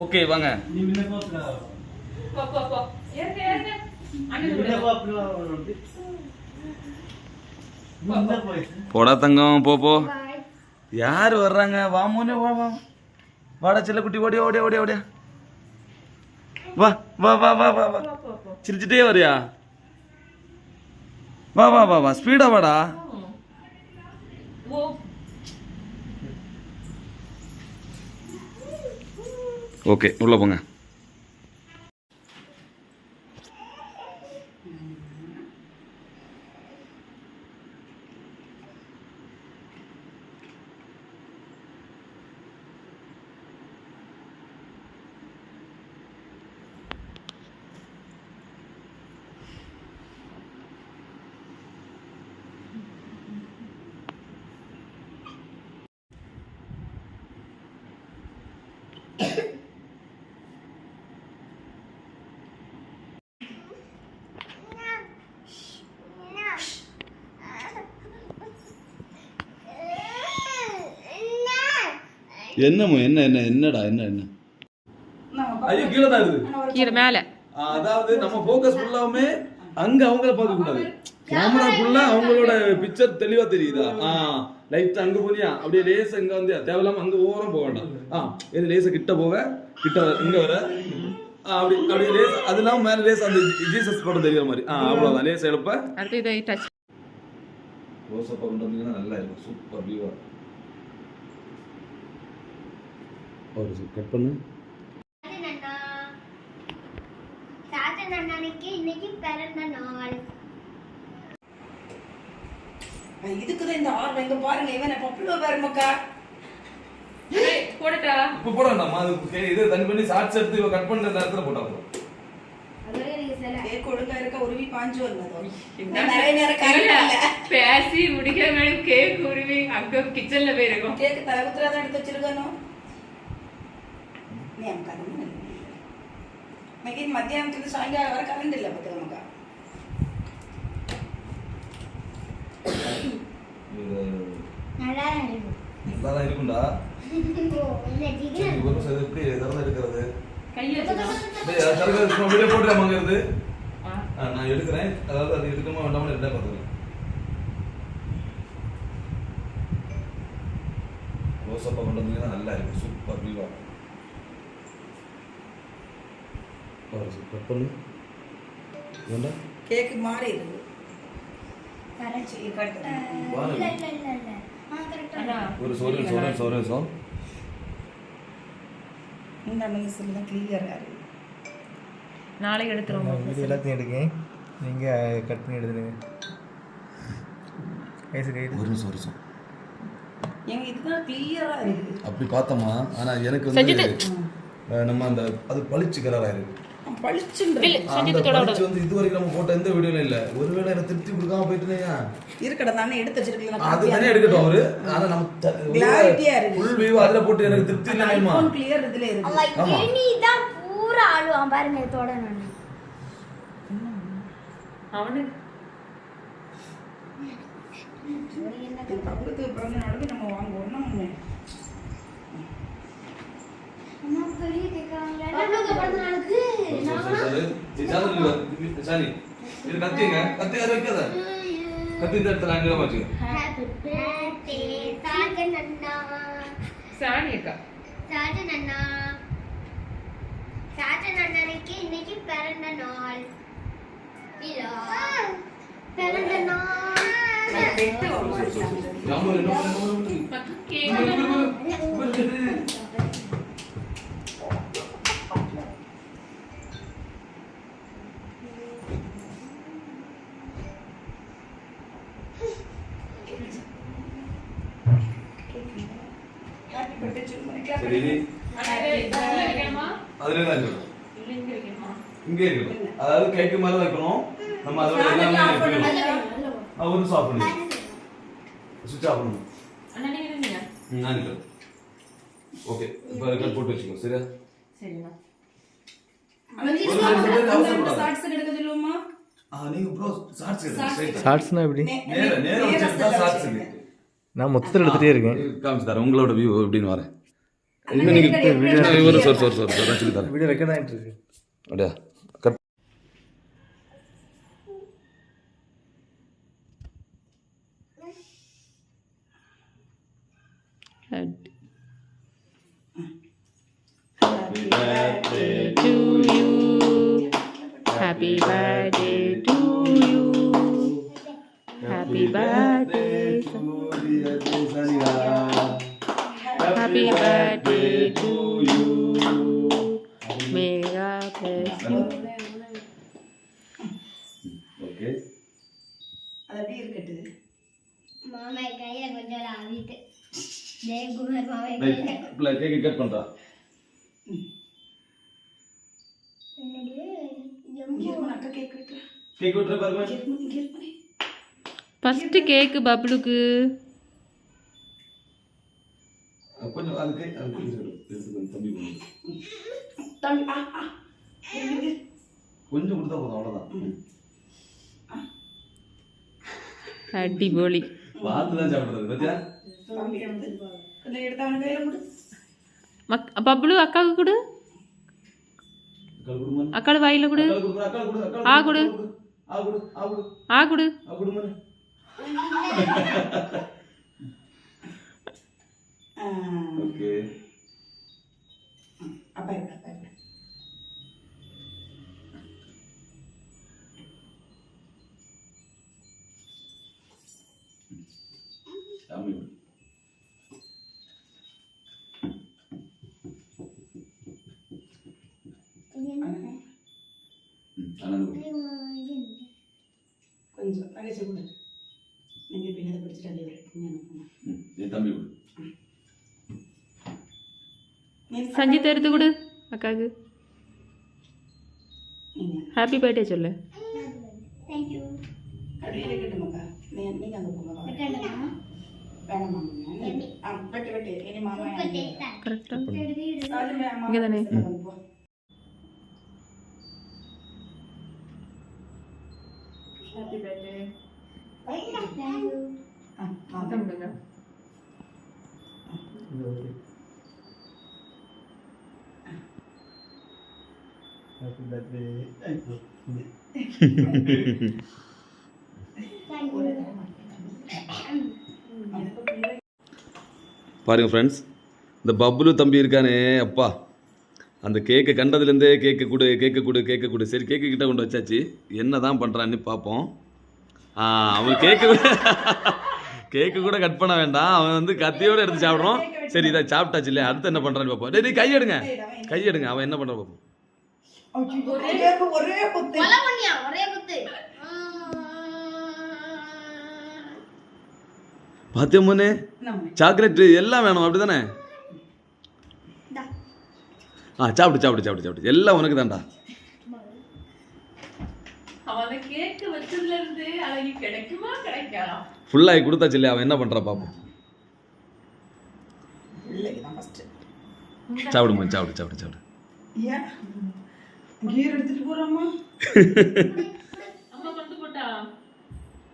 Okay வாங்க. போடா தங்கம் போ போ. யார் வர்றாங்க? வா மோனே வா வா. வாடா செல்லக்குட்டி ஓடியா ஓடியா ஓடியா ஓடியா. வா வா வா வா வா வா. சிரிச்சிட்டே வரியா? வா வா வா வா. ஸ்பீடா வாடா. ஓகே உள்ள போங்க என்னமோ என்ன என்ன என்னடா என்ன என்ன? ஐயோ கீழே தான் இருக்குது கீழே மேல. அதாவது நம்ம ஃபோக்கஸ் ஃபுல்லாவுமே அங்க அவங்கள பார்க்க கூடாது. கேமராக்குள்ள அவங்களோட பிக்சர் தெளிவா தெரியுதா? ஆ லைட் அங்க போனியா? அப்படியே லேஸ் இங்க வந்து தேவையில்லாம அங்க ஓரம் போக வேண்டாம். ஆ இது லேச கிட்ட போக கிட்ட வர இங்க வர. அப்படி அப்படியே லேஸ் அது இல்லாம மேல லேஸ் அந்த ஜீசஸ் படம் தெரியுற மாதிரி. ஆ அவ்வளவுதான். லேஸ் எழுப்ப. அடுத்து இதை டச் க்ளோஸ் அப் கொண்டு வந்தீங்கன்னா நல்லா இருக்கும். சூப்பர் வியூவா ஒரு கட் பண்ணு. இதுக்குதான் இந்த ஆர்வம். இங்க பாருங்க இவன் பப்புளோ பாருங்கக்கா போடட்டா. இப்போ போட வேண்டாமா அது இது தனி பண்ணி ஷார்ட்ஸ் எடுத்து இவ கட் பண்ணுற நேரத்தில் போட்டா போதும். பேசி முடிக்கிற மேடம் கேக் உருவி அங்க கிச்சன்ல போயிருக்கோம் கேக் தலகுத்துறா தான் எடுத்து வச்சிருக்கணும். நீ அம்மா கரண்ட் இன்னைக்கு மத்தியானத்துக்கு சாயங்காலம் வர கரண்ட் இல்ல பத்து நமக்கா இது நல்லா இருக்கும்டா சரி எப்படி வாங்கிறது ஆ. நான் எடுக்கிறேன் அதாவது அது எடுக்கணுமா வேண்டாமா ரெண்டே பார்த்துக்கிறேன் க்ளோஸ்அப்பாக கொண்டு வந்தீங்கன்னா நல்லா இருக்கும் சூப்பர் ஒரு கட் பண்ணு வேண்டாம் கேக் மாறி இருக்கு. ஒரு சோறு சோறு சோறு சோறு இந்த மினிஸ்ல தான் கிளியரா இருக்கு. நாளைக்கு எடுத்துருவோம் வீடியோ எல்லாத்தையும் எடுங்க. நீங்கள் கட் பண்ணி எடுத்துடுங்க. கைசு கை ஒரு நிமிஷம் ஒரு நிமிஷம். எங்க இதுதான் கிளியரா இருக்கு. அப்படி பார்த்தோமா? ஆனா எனக்கு வந்து நம்ம அந்த அது பளிச்சு கலரா இருக்கு. வந்து இது வரைக்கும் நம்ம போட்ட எந்த வீடியோல இல்ல. ஒருவேளை எனக்கு திருப்தி கொடுக்காம போயிட்டுனேயா? இருக்கடா தானே எடுத்து வச்சிருக்கீங்க அது தானே எடுக்கட்டும் அவரு. ஆனா நம்ம Clarity-ஆ இருக்கு. ஃபுல் வியூ அதுல போட்டு எனக்கு திருப்தி இல்லைமா ஐபோன் கிளியர் இதுல இருக்கு. அவ ஆமா. இனி தான் பூரா ஆடுவான் பாருங்க இதோட நான். அவனுக்கு பக்கத்து பிறந்த நாளுக்கு நம்ம வாங்குவோம் சாணி இது கத்திங்க கத்தி அதை வைக்காத கத்தி இந்த இடத்துல அங்கே வச்சுக்க ஹாப்பி பர்த்டே சாஜன் அண்ணா சாணி அக்கா சாஜன் அண்ணா சாஜன் அண்ணனுக்கு இன்னைக்கு பிறந்த நாள். விழா பிறந்த நாள். ஜாம்பு என்ன பண்ணு, என்ன பண்ணு? கேக் ஹாப்பி பர்த்டே சரி இனி வைக்கணுமா அதுல தான் இருக்கணும் இங்க இருக்கணும். அதாவது கேக்கு மாதிரி தான் இருக்கணும் நம்ம அதோட எல்லாமே பண்ணி சுவிட்ச் ஆஃப் பண்ணணும். நான் இருக்கேன் ஓகே இப்போ கட் போட்டு வச்சுக்கோ. சரியா? சரிண்ணா. நான் மொத்தத்தில் எடுத்துகிட்டே இருக்கேன். காமிச்சு தரேன். உங்களோட வியூ எப்படின்னு வரேன். இன்னும் நீங்க இவரு சார் சார் சார் சார் சொல்லி தரேன் அது அப்படியே இருக்கட்டு மாமா கையில கொஞ்சம் ஆவிட்டு ஜெயக்குமார் மாமா பிள்ளை கேக்கு கட் கேக் கேக் இருப்பேன் ஃபர்ஸ்ட் கேக்கு பப்ளுக்கு. கொஞ்சம் அது கை அது கொஞ்சம் தம்பி கொடுத்தா போதும் அவ்வளோதான் அடிபொலி பார்த்து தான் சாப்பிடுறது பத்தியா தம்பி எடுத்து கொஞ்சம் எடுத்து அவன் கையில் கொடு மக் பப்ளு அக்காவுக்கு கொடு. அக்காள் வாயில கொடு. ஆ கொடு. ஆ கொடு ஆ கொடு. ஆ கொடு. ஆ கொடுமா ஆ, ஓகே. அப்பா சாமி. கொஞ்சம் தங்கச்சி கொடு. நீங்கள் பின்னதை பிடிச்சிட்டு தம்பி கொடு சஞ்சித் எடுத்து கொடு அக்காவுக்கு. ஹாப்பி பர்த்டே சொல்லு. தேங்க்யூ அப்படியே இருக்கட்டும் அக்கா நீங்கள் நீங்கள் அங்கே போங்க வாங்க. வெட்டணுமா வேணாம் மாமா ஆ வெட்டு வெட்டு இனி மாமா எனக்கு கரெக்டாக அது மே- மாமா இங்க தானே? பக்கத்துல வந்து போ. ஆ, மாமா. ஹாப்பி பர்த்டே பாருங்க ஃப்ரெண்ட்ஸ் இந்த பப்ளு தம்பி இருக்கானே அப்பா. அந்த கேக்கை கண்டதுலேருந்தே கேக்கு கொடு கேக்கு கொடு கேக்கு கொடு. சரி கேக்கு கிட்ட கொண்டு வச்சாச்சு. என்ன தான் பண்ணுறான்னு பார்ப்போம் ஆ அவன் கேக்கு கேக்கு கூட கட் பண்ண வேண்டாம். அவன் வந்து கத்தியோடு எடுத்து சாப்பிட்றோம் சரி இதை சாப்பிட்டாச்சு இல்லையா? அடுத்து என்ன பண்ணுறான்னு பார்ப்போம் டேய், டேய் கை எடுங்க. கை எடுங்க. அவன் என்ன பண்ணுறான் பார்ப்போம் நம்ம சாக்லேட் எல்லாம் வேணும் அப்படி தானே இந்தா. ஆ சாப்பிடு சாப்பிடு சாப்பிடு சாப்பிடு. எல்லாம் உனக்கு தான்டா. ஃபுல்லாகி கொடுத்தாச்சு இல்லையா? அவன் என்ன பண்ணுறா ஃபஸ்ட்டு சாப்பிடுமா சாப்பிடு சாப்பிடு சாப்பிடு ஏன்? கீர் எடுத்துட்டு போறாமா? அம்மா கொண்டு போட்டா?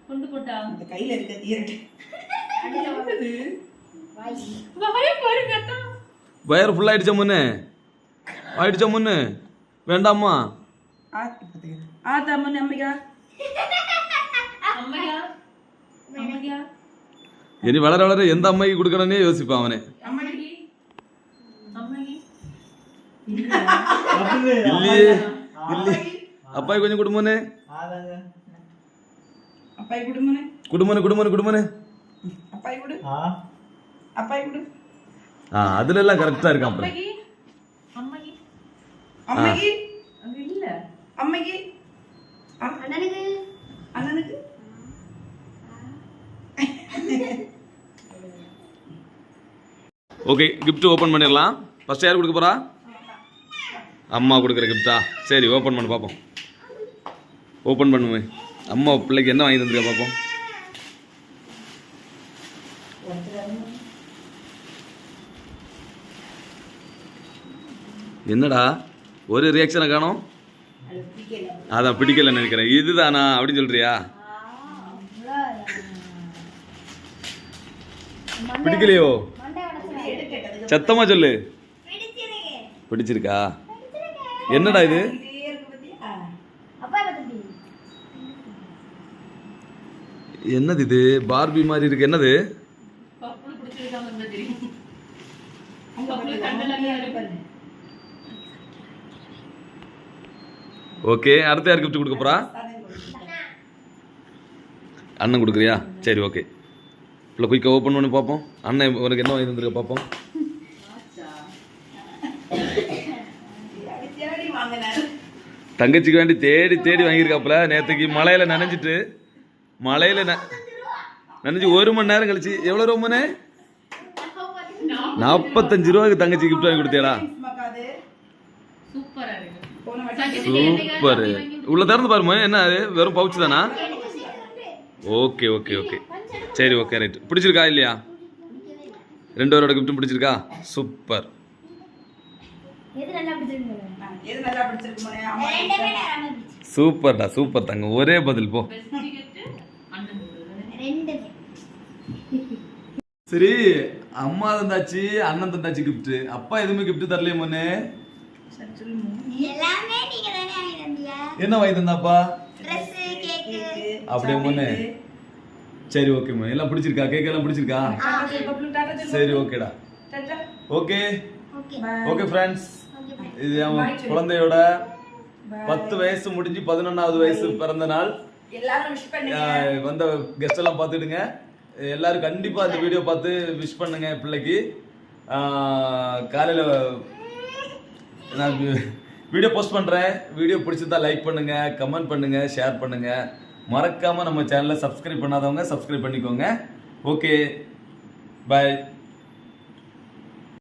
கொண்டு போட்டா? அந்த கையில இருக்க தீரட்டு வயர் ஃபுல்லாகிடுச்சா முன்னு? ஆயிடுச்சா முன்னு? வேண்டாமா அம்மிகா இனி வளர வளர எந்த அம்மைக்கு கொடுக்கணும்னே யோசிப்பான் அவனே. அம்மைக்கு. அம்மைக்கு. இல்லையே? இல்லையே. அப்பாய் கொஞ்சம் ஆதாங்க. அப்பாய் குடும்பனு குடும்பனு அப்பாய் ஆ? அப்பாய் குடு. ஆ அதுல எல்லாம் கரெக்டா இருக்கான் அப்புறம் அம்மைக்கு. அம்மைக்கு. அம்மைக்கு. அங்க இல்ல. அம்மைக்கு. ஆ, அண்ணனுக்கு. அண்ணனுக்கு. ஓகே gift ஓப்பன் பண்ணிடலாம். ஃபர்ஸ்ட் யார் கொடுக்க போறா? அம்மா கொடுக்குற கிஃப்டா சரி ஓப்பன் பண்ணி பார்ப்போம் ஓப்பன் பண்ணுவேன் அம்மா பிள்ளைக்கு என்ன வாங்கி தந்திருக்கா பார்ப்போம் என்னடா ஒரு ரியாக்ஷனை காணும்? அதான் பிடிக்கலன்னு நினைக்கிறேன். இதுதானா அப்படின்னு சொல்றியா? பிடிக்கலையோ? சத்தமா சொல்லு. பிடிச்சிருக்கா? என்னடா இது? என்னது இது? பார்பி மாதிரி இருக்கு. என்னது? தெரியும் பப்புல கண்டெல்லாம் பாரு ஓகே அடுத்து யார் கிஃப்ட் கொடுக்க போறா? அண்ணன் கொடுக்குறியா? சரி ஓகே. இல்லை குயிக்காக ஓப்பன் பண்ணி பார்ப்போம். அண்ணன் உனக்கு என்ன வாங்கி தந்திருக்க பார்ப்போம். தங்கச்சிக்கு வேண்டி தேடி தேடி வாங்கியிருக்காப்புல. நேற்றுக்கு மழையில நனைஞ்சிட்டு மழையில ந நனைஞ்சு ஒரு மணி நேரம் கழிச்சு எவ்வளோ ரொம்பனே நாற்பத்தஞ்சு ரூபாய்க்கு தங்கச்சி கிஃப்ட் வாங்கி கொடுத்தேடா மக்காது சூப்பரா இருக்கு போன வாட்டி தங்கச்சிக்கு என்னைக்காவது சூப்பர். உள்ள திறந்து பாருமா என்ன அது? வெறும் பவுச் தானா? ஓகே ஓகே ஓகே சரி ஓகே ரைட் பிடிச்சிருக்கா இல்லையா? ரெண்டு பேரோட கிஃப்ட்டும் பிடிச்சிருக்கா? சூப்பர். எது நல்லா பிடிச்சிருக்கு ஆ, எது நல்லா பிடிச்சிருக்கு மோனே? அம்மா ரெண்டுமே நல்லா பிடிச்சிருக்கு. சூப்பர்டா சூப்பர் தங்க ஒரே பதில் போ. சரி அம்மா தந்தாச்சு அண்ணன் தந்தாச்சு கிஃப்ட் அப்பா எதுவுமே கிஃப்ட் தரலையே முன்னே என்ன வாங்கி தந்தாப்பா அப்படியே முன்னே. சரி ஓகே மேம் எல்லாம் பிடிச்சிருக்கா? கேக் எல்லாம் பிடிச்சிருக்கா. சரி ஓகேடா. ஓகே ஓகே ஃப்ரெண்ட்ஸ் இது அவன் குழந்தையோட பத்து வயசு முடிஞ்சு பதினொன்னாவது வயசு பிறந்த நாள். வந்த கெஸ்ட் எல்லாம் பார்த்துடுங்க. எல்லாரும் கண்டிப்பா இந்த வீடியோ பார்த்து விஷ் பண்ணுங்க பிள்ளைக்கு. காலையில நான் வீடியோ போஸ்ட் பண்ணுறேன் வீடியோ பிடிச்சிருந்தா லைக் பண்ணுங்கள் கமெண்ட் பண்ணுங்கள் ஷேர் பண்ணுங்கள் மறக்காமல் நம்ம சேனலை சப்ஸ்கிரைப் பண்ணாதவங்க சப்ஸ்கிரைப் பண்ணிக்கோங்க. Okay bye